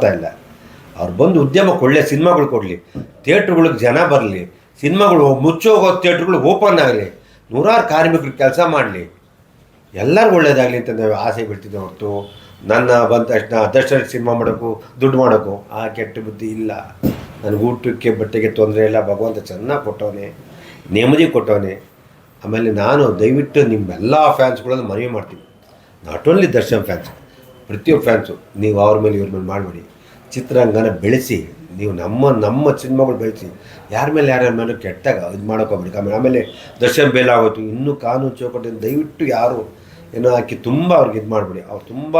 ಆಗ್ತಾ ಇಲ್ಲ. ಅವ್ರು ಬಂದು ಉದ್ಯಮಕ್ಕೆ ಒಳ್ಳೆ ಸಿನಿಮಾಗಳು ಕೊಡಲಿ, ಥಿಯೇಟ್ರ್ಗಳಿಗೆ ಜನ ಬರಲಿ, ಸಿನಿಮಾಗಳು ಮುಚ್ಚೋಗೋ ಥಿಯೇಟ್ರುಗಳು ಓಪನ್ ಆಗಲಿ, ನೂರಾರು ಕಾರ್ಮಿಕರು ಕೆಲಸ ಮಾಡಲಿ. ಎಲ್ಲರಿಗೂ ಒಳ್ಳೇದಾಗಲಿ ಅಂತ ನಾವು ಆಸೆ ಬಿಡ್ತಿದ್ದೆ ಹೊರತು. ನನ್ನ ಬಂದ ತಕ್ಷಣ ಅದಷ್ಟು ಸಿನಿಮಾ ಮಾಡೋಕ್ಕೂ ದುಡ್ಡು ಮಾಡೋಕ್ಕೂ ಆ ಕೆಟ್ಟ ಬುದ್ಧಿ ಇಲ್ಲ. ನನಗೆ ಊಟಕ್ಕೆ ಬಟ್ಟೆಗೆ ತೊಂದರೆ ಇಲ್ಲ, ಭಗವಂತ ಚೆನ್ನಾಗಿ ಕೊಟ್ಟವನೆ, ನೆಮ್ಮದಿ ಕೊಟ್ಟವನೆ. ಆಮೇಲೆ ನಾನು ದಯವಿಟ್ಟು ನಿಮ್ಮೆಲ್ಲ ಫ್ಯಾನ್ಸ್ಗಳನ್ನು ಮನವಿ ಮಾಡ್ತೀನಿ. ನಾಟ್ ಓನ್ಲಿ ದರ್ಶನ್ ಫ್ಯಾನ್ಸ್ ಪ್ರತಿಯೊಬ್ಬ ಫ್ಯಾನ್ಸು ನೀವು ಅವ್ರ ಮೇಲೆ, ಇವ್ರ ಮೇಲೆ ಮಾಡಬೇಡಿ. ಚಿತ್ರರಂಗನ ಬೆಳೆಸಿ, ನೀವು ನಮ್ಮ ನಮ್ಮ ಸಿನಿಮಾಗಳು ಬೆಳೆಸಿ, ಯಾರ ಮೇಲೆ ಯಾರ್ಯಾರ ಮೇಲೆ ಕೆಟ್ಟಾಗ ಇದು ಮಾಡೋಕ್ಕೋಗ್ಬೇಡಿ ಆಮೇಲೆ ಆಮೇಲೆ ದರ್ಶನ್ ಬೇಲ್ ಆಗೋಯ್ತು, ಇನ್ನೂ ಕಾನೂನು ಚೌಕಟ್ಟಿನ ದಯವಿಟ್ಟು ಯಾರು ಏನೋ ಹಾಕಿ ತುಂಬ ಅವ್ರಿಗೆ ಇದು ಮಾಡಬೇಡಿ. ಅವ್ರು ತುಂಬ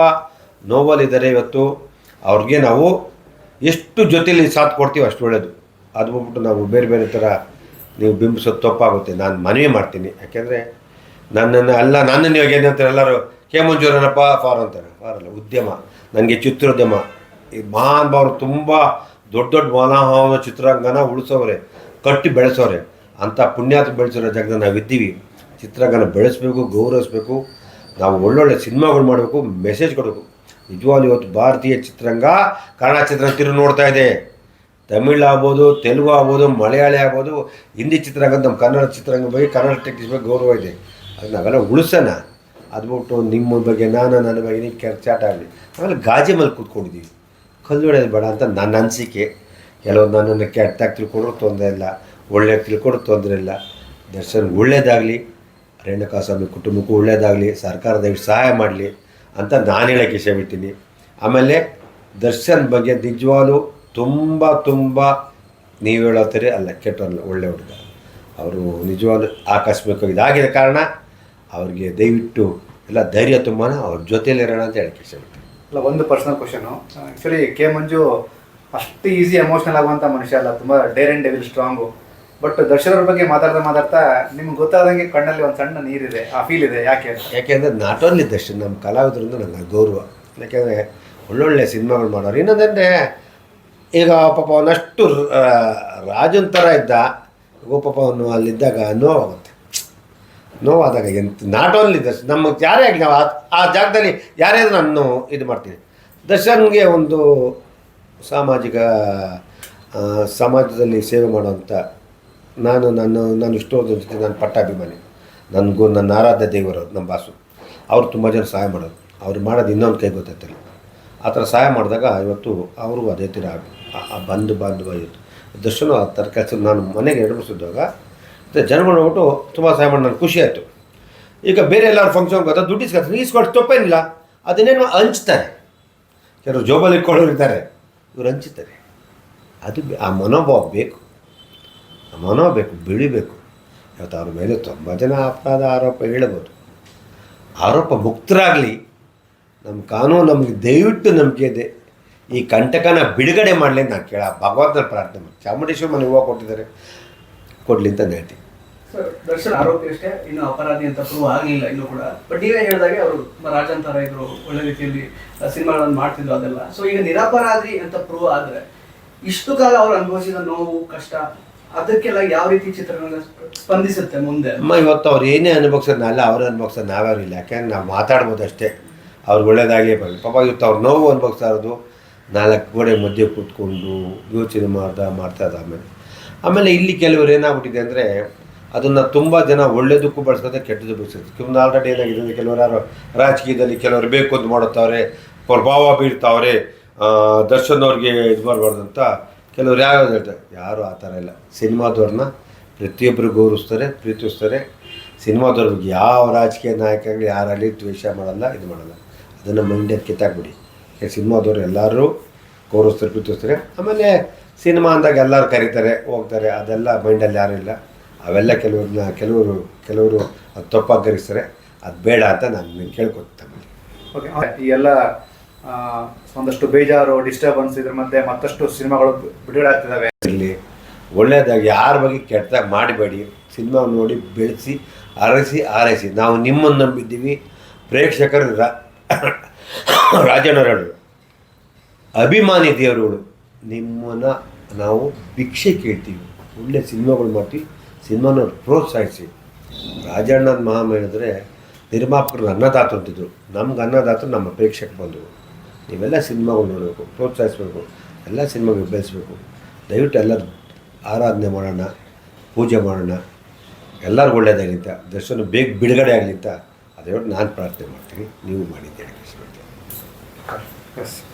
ನೋವಲ್ಲಿದ್ದಾರೆ ಇವತ್ತು. ಅವ್ರಿಗೆ ನಾವು ಎಷ್ಟು ಜೊತೆಲಿ ಸಾಥ್ ಕೊಡ್ತೀವಿ ಅಷ್ಟು ಒಳ್ಳೆಯದು ಅದು ಬಿಟ್ಬಿಟ್ಟು ನಾವು ಬೇರೆ ಬೇರೆ ಥರ ನೀವು ಬಿಂಬಿಸೋದು ತಪ್ಪಾಗುತ್ತೆ. ನಾನು ಮನವಿ ಮಾಡ್ತೀನಿ. ಯಾಕೆಂದರೆ ನನ್ನನ್ನು, ಅಲ್ಲ ನನ್ನನ್ನು ಇವಾಗ ಏನಂತಾರೆ ಎಲ್ಲರೂ ಕೆ ಫಾರ್ ಅಂತಾರೆ, ಫಾರ್ ಅಲ್ಲ, ಉದ್ಯಮ. ನನಗೆ ಚಿತ್ರೋದ್ಯಮ. ಈ ಮಹಾನ್ ಭಾವರು ತುಂಬ ದೊಡ್ಡ ದೊಡ್ಡ ಮನೋಭಾವನ ಚಿತ್ರಾಂಗನ ಉಳಿಸೋರೆ ಕಟ್ಟಿ ಬೆಳೆಸೋರೆ ಅಂಥ ಪುಣ್ಯಾತ ಬೆಳೆಸಿರೋ ಜಾಗದಲ್ಲಿ ನಾವಿದ್ದೀವಿ ಚಿತ್ರಾಂಗನ ಬೆಳೆಸಬೇಕು, ಗೌರವಿಸ್ಬೇಕು. ನಾವು ಒಳ್ಳೊಳ್ಳೆ ಸಿನಿಮಾಗಳು ಮಾಡಬೇಕು ಮೆಸೇಜ್ ಕೊಡಬೇಕು. ನಿಜವಾಗ್ಲೂ ಇವತ್ತು ಭಾರತೀಯ ಚಿತ್ರರಂಗ ಕನ್ನಡ ಚಿತ್ರ ತಿರು ನೋಡ್ತಾ ಇದೆ. ತಮಿಳ್ ಆಗ್ಬೋದು, ತೆಲುಗು ಆಗ್ಬೋದು, ಮಲಯಾಳಿ ಆಗ್ಬೋದು, ಹಿಂದಿ ಚಿತ್ರರಂಗ ನಮ್ಮ ಕನ್ನಡ ಚಿತ್ರರಂಗ ಬಗ್ಗೆ ಕನ್ನಡ ಟೆಕ್ನಿಕ್ಸ್ ಬಗ್ಗೆ ಗೌರವ ಇದೆ. ಅದು ನಾವೆಲ್ಲ ಉಳಿಸೋಣ. ಅದು ಬಿಟ್ಟು ನಿಮ್ಮ ಬಗ್ಗೆ ನಾನು ನನ್ನ ಬಗ್ಗೆ ನೀವು ಕೆರ್ಚಾಟ ಆಗಲಿ. ಆಮೇಲೆ ಗಾಜಿ ಮೇಲೆ ಕೂತ್ಕೊಂಡಿದ್ದೀವಿ ಕಲ್ಲು ಹೊಡೆಯೋದು ಬೇಡ ಅಂತ ನನ್ನ ಅನಿಸಿಕೆ. ಕೆಲವೊಂದು ನನ್ನನ್ನು ಕೆಟ್ಟಾಗಿ ತಿಳ್ಕೊಂಡ್ರು ತೊಂದರೆ ಇಲ್ಲ. ಒಳ್ಳೆ ತಿಳ್ಕೊಂಡ್ರು ತೊಂದರೆ ಇಲ್ಲ. ದರ್ಶನ್ ಒಳ್ಳೇದಾಗಲಿ ರೇಣುಕಾಸ್ವಾಮಿ ಕುಟುಂಬಕ್ಕೂ ಒಳ್ಳೇದಾಗಲಿ, ಸರ್ಕಾರ ದಯವಿಟ್ಟು ಸಹಾಯ ಮಾಡಲಿ ಅಂತ ನಾನು ಹೇಳೋಕ್ಕೆ ಇಷ್ಟ ಬಿಡ್ತೀನಿ ಆಮೇಲೆ ದರ್ಶನ್ ಬಗ್ಗೆ ನಿಜವಾಗ್ಲು ತುಂಬ ತುಂಬ ನೀವು ಹೇಳೋತ್ತೀರಿ ಅಲ್ಲ ಕೆಟ್ಟವಲ್ಲ ಒಳ್ಳೆ ಹುಡುಗ ಅವರು ನಿಜವಾಗ್ಲೂ ಆಕಸ್ಮಿಕವಾಗಿ ಇದಾಗಿದ್ದ ಕಾರಣ ಅವ್ರಿಗೆ ದಯವಿಟ್ಟು ಎಲ್ಲ ಧೈರ್ಯ ತುಂಬಾನ ಅವ್ರ ಜೊತೆಲಿರೋಣ ಅಂತ ಹೇಳಕ್ಕೆ ಇಷ್ಟಪಡ್ತೀನಿ ಅಲ್ಲ ಒಂದು personal question actually K Manju ಅಷ್ಟು ಈಸಿ ಎಮೋಷ್ನಲ್ ಆಗುವಂಥ ಮನುಷ್ಯ ಅಲ್ಲ ತುಂಬ dare and devil strong but ದರ್ಶನವ್ರ ಬಗ್ಗೆ ಮಾತಾಡ್ತಾ ಮಾತಾಡ್ತಾ ನಿಮ್ಗೆ ಗೊತ್ತಾದಂಗೆ ಕಣ್ಣಲ್ಲಿ ಒಂದು ಸಣ್ಣ ನೀರಿದೆ ಆ ಫೀಲ್ ಇದೆ ಯಾಕೆ ಯಾಕೆಂದರೆ ನಾಟ್ ಓನ್ಲಿ ದರ್ಶನ್ ನಮ್ಮ ಕಲಾವಿದರಿಂದ ನನಗೆ ಗೌರವ. ಯಾಕೆಂದರೆ ಒಳ್ಳೊಳ್ಳೆ ಸಿನಿಮಾಗಳು ಮಾಡೋರು. ಇನ್ನೊಂದಂದರೆ ಈಗ ಪಾಪ ಅವನಷ್ಟು ರಾಜನ್ ಥರ ಇದ್ದ ಪಾಪ ಅವನು ಅಲ್ಲಿದ್ದಾಗ ನೋವಾಗುತ್ತೆ. ನೋವಾದಾಗ ಎಂತ ನಾಟ್ ಓನ್ಲಿ ದರ್ಶನ್ ನಮ್ಮ ಯಾರೇ ಆಗಲಿ ನಾವು ಆ- ಜಾಗದಲ್ಲಿ ಯಾರೇ ನಾನು ಇದು ಮಾಡ್ತೀನಿ ದರ್ಶನ್ಗೆ ಒಂದು ಸಾಮಾಜಿಕ ಸಮಾಜದಲ್ಲಿ ಸೇವೆ ಮಾಡುವಂಥ ನಾನು ನನ್ನ, ನಾನು ಇಷ್ಟೋ ಜೊತೆ ನಾನು ಪಟ್ಟಾಭಿಮಾನಿ. ನನಗೂ ನನ್ನ ಆರಾಧ್ಯ ದೇವರು ನಮ್ಮ ಬಾಸು. ಅವರು ತುಂಬ ಜನ ಸಹಾಯ ಮಾಡೋದು ಅವ್ರು ಮಾಡೋದು ಇನ್ನೊಂದು ಕೈ ಗೊತ್ತಾಯ್ತಲ್ಲ ಆ ಥರ ಸಹಾಯ ಮಾಡಿದಾಗ ಇವತ್ತು ಅವರು ಅದೇ ಥರ ಬಂಧು ಬಾಂಧವ ಇತ್ತು. ದರ್ಶನ ಆ ಥರ ಕೆಲಸ ನಾನು ಮನೆಗೆ ಎರಡು ಜನಗಳು ನೋಡ್ಬಿಟ್ಟು ತುಂಬ ಸಹಾಯ ಮಾಡಿ ನನಗೆ ಖುಷಿ ಆಯಿತು. ಈಗ ಬೇರೆ ಎಲ್ಲರೂ ಫಂಕ್ಷನ್ ಗೊತ್ತಾ ದುಡ್ಡು ಇಸ್ಕೊಳ್ತಾರೆ. ಇಸ್ಕೊಟ್ಟು ತಪ್ಪೇನಿಲ್ಲ. ಅದನ್ನೇನು ಹಂಚ್ತಾರೆ. ಕೆಲವರು ಜೋಬಲ್ಲಿ ಇಟ್ಕೊಳ್ಳೋರು ಇದ್ದಾರೆ. ಇವ್ರು ಹಂಚುತ್ತಾರೆ ಅದು ಆ ಮನೋಭಾವ ಬೇಕು. ಆ ಮನೋಭಾವ ಬೇಕು, ಬೆಳಿಬೇಕು. ಇವತ್ತು ಅವ್ರ ಮೇಲೆ ತುಂಬ ಜನ ಅಪರಾಧ ಆರೋಪ ಹೇಳ್ಬೋದು. ಆರೋಪ ಮುಕ್ತರಾಗಲಿ. ನಮ್ಮ ಕಾನೂನು ನಮಗೆ ದಯವಿಟ್ಟು ನಂಬಿಕೆ ಇದೆ. ಈ ಕಂಟಕನ ಬಿಡುಗಡೆ ಮಾಡಲಿ ನಾನು ಕೇಳ ಭಗವಂತನ ಪ್ರಾರ್ಥನೆ ಮಾಡಿ. ಚಾಮುಂಡೇಶ್ವರಿ ಮನೆ ಹೂವು ಕೊಟ್ಟಿದ್ದಾರೆ. ಕೊಡಲಿ ಅಂತ ಹೇಳ್ತೀನಿ ದರ್ಶನ್ ಆರೋಪಿ ಅಷ್ಟೇ ಇನ್ನು ಅಪರಾಧಿ ಅಂತ ಪ್ರೂವ್ ಆಗಲಿಲ್ಲ ಇನ್ನು ಕೂಡ. ಬಟ್ ನೀವೇ ಹೇಳಿದಾಗೆ ಅವರು ತುಂಬಾ ರಾಜನ್ ತರ ಇದ್ರು ಒಳ್ಳೆ ರೀತಿಯಲ್ಲಿ ಸಿನಿಮಾಗಳನ್ನು ಮಾಡ್ತಿದ್ರು ಅದೆಲ್ಲ. ಸೊ ಈಗ ನಿರಪರಾಧಿ ಅಂತ ಪ್ರೂವ್ ಆದ್ರೆ ಇಷ್ಟು ಕಾಲ ಅವ್ರು ಅನುಭವಿಸಿದ ನೋವು ಕಷ್ಟ ಅದಕ್ಕೆಲ್ಲ ಯಾವ ರೀತಿ ಚಿತ್ರಗಳನ್ನ ಸ್ಪಂದಿಸುತ್ತೆ ಮುಂದೆ? ಅಮ್ಮ ಇವತ್ತು ಅವ್ರು ಏನೇ ಅನುಭವಿಸೋದು ಅವ್ರ ಅವ್ರು ಅನುಭವಿಸೋದು ನಾವ್ಯಾರು ಇಲ್ಲ. ಯಾಕೆಂದ್ರೆ ನಾವು ಮಾತಾಡ್ಬೋದು ಅಷ್ಟೇ. ಅವ್ರಿಗೆ ಒಳ್ಳೇದಾಗಲಿ ಬರಲಿ. ಪಾಪ ಇವತ್ತು ಅವ್ರು ನೋವು ಅನುಭವಿಸ್ತಾ ಇರೋದು ನಾಲ್ಕು ಗೋಡೆ ಮಧ್ಯೆ ಕೂತ್ಕೊಂಡು ಯೋಚನೆ ಮಾಡ್ತಾ ಮಾಡ್ತಾ ಇದ್ದ ಆಮೇಲೆ ಆಮೇಲೆ ಇಲ್ಲಿ ಕೆಲವರು ಏನಾಗ್ಬಿಟ್ಟಿದೆ ಅಂದರೆ ಅದನ್ನು ತುಂಬ ಜನ ಒಳ್ಳೇದಕ್ಕೂ ಬಳಸ್ಕೊತಾರೆ ಕೆಟ್ಟದ್ದು ಬಳಸ್ತಾರೆ ಕೆಲವೊಂದು ಆಲ್ರೆಡಿ ಏನಾಗಿದೆ ಅಂದರೆ ಕೆಲವರು ಯಾರು ರಾಜಕೀಯದಲ್ಲಿ ಕೆಲವರು ಬೇಕು ಅಂತ ಮಾಡುತ್ತವ್ರೆ, ಪ್ರಭಾವ ಬೀರ್ತಾವ್ರೆ ದರ್ಶನ್ ಅವ್ರಿಗೆ ಇದು ಮಾಡಬಾರ್ದು ಅಂತ ಕೆಲವ್ರು ಯಾವ್ಯಾವ್ದು ಹೇಳ್ತಾರೆ. ಯಾರು ಆ ಥರ ಇಲ್ಲ. ಸಿನಿಮಾದವ್ರನ್ನ ಪ್ರತಿಯೊಬ್ಬರು ಗೌರವಿಸ್ತಾರೆ, ಪ್ರೀತಿಸ್ತಾರೆ. ಸಿನಿಮಾದವ್ರಿಗೆ ಯಾವ ರಾಜಕೀಯ ನಾಯಕರು ಯಾರಲ್ಲಿ ದ್ವೇಷ ಮಾಡಲ್ಲ, ಇದು ಮಾಡಲ್ಲ. ಅದನ್ನು ಮೈಂಡಲ್ಲಿ ಕಿತ್ತಾಕ್ಬಿಡಿ. ಸಿನಿಮಾದವ್ರು ಎಲ್ಲರೂ ಗೌರವಿಸ್ತಾರೆ ಪ್ರೀತಿಸ್ತಾರೆ ಆಮೇಲೆ ಸಿನಿಮಾ ಅಂದಾಗ ಎಲ್ಲರೂ ಕರೀತಾರೆ ಹೋಗ್ತಾರೆ ಅದೆಲ್ಲ ಮೈಂಡಲ್ಲಿ ಯಾರೂ ಇಲ್ಲ. ಅವೆಲ್ಲ ಕೆಲವ್ರನ್ನ ಕೆಲವರು ಕೆಲವರು ಅದು ತಪ್ಪಾಗಿ ಕರೆಸ್ತಾರೆ ಅದು ಬೇಡ ಅಂತ ನಾನು ಕೇಳ್ಕೊತೀನಿ ಓಕೆ ಈ ಎಲ್ಲ ಒಂದಷ್ಟು ಬೇಜಾರು ಡಿಸ್ಟರ್ಬೆನ್ಸ್ ಇದ್ರ ಮತ್ತೆ ಮತ್ತಷ್ಟು ಸಿನಿಮಾಗಳು ಬಿಡುಗಡೆ ಆಗ್ತಿದ್ದಾವೆ ಇರಲಿ ಒಳ್ಳೆಯದಾಗಿ ಯಾರ ಬಗ್ಗೆ ಕೆಟ್ಟದಾಗ ಮಾಡಬೇಡಿ. ಸಿನಿಮಾ ನೋಡಿ ಬೆಳೆಸಿ ಅರಸಿ ಆರೈಸಿ. ನಾವು ನಿಮ್ಮನ್ನು ನಂಬಿದ್ದೀವಿ. ಪ್ರೇಕ್ಷಕರ ರಾಜಣ್ಣರವರು ಅಭಿಮಾನಿ ದೇವರುಗಳು ನಿಮ್ಮನ್ನು ನಾವು ಭಿಕ್ಷೆ ಕೇಳ್ತೀವಿ. ಒಳ್ಳೆ ಸಿನಿಮಾಗಳು ಮಾಡ್ತೀವಿ. ಸಿನಿಮಾನ ಪ್ರೋತ್ಸಾಹಿಸಿ. ರಾಜಣ್ಣನ ಮಹಾಮ ಹೇಳಿದ್ರೆ, ನಿರ್ಮಾಪಕರು ಅನ್ನದಾತ ಅಂತಿದ್ರು. ನಮ್ಗೆ ಅನ್ನದಾತ ನಮ್ಮ ಪ್ರೇಕ್ಷಕ ಬಂದವು ನೀವೆಲ್ಲ ಸಿನಿಮಾಗಳು ನೋಡಬೇಕು, ಪ್ರೋತ್ಸಾಹಿಸ್ಬೇಕು, ಎಲ್ಲ ಸಿನಿಮಾಗಳು ಬೆಳೆಸ್ಬೇಕು. ದಯವಿಟ್ಟು ಎಲ್ಲರೂ ಆರಾಧನೆ ಮಾಡೋಣ, ಪೂಜೆ ಮಾಡೋಣ. ಎಲ್ಲರಿಗೂ ಒಳ್ಳೆಯದಾಗಲಿ ದರ್ಶನ ಬೇಗ ಬಿಡುಗಡೆ ಆಗಲಿ ಅಂತ. ಅದರೊಟ್ಟು ನಾನು ಪ್ರಾರ್ಥನೆ ಮಾಡ್ತೀನಿ. ನೀವು ಮಾಡಿದ್ದೇನೆ ಕೃಷ್ಣ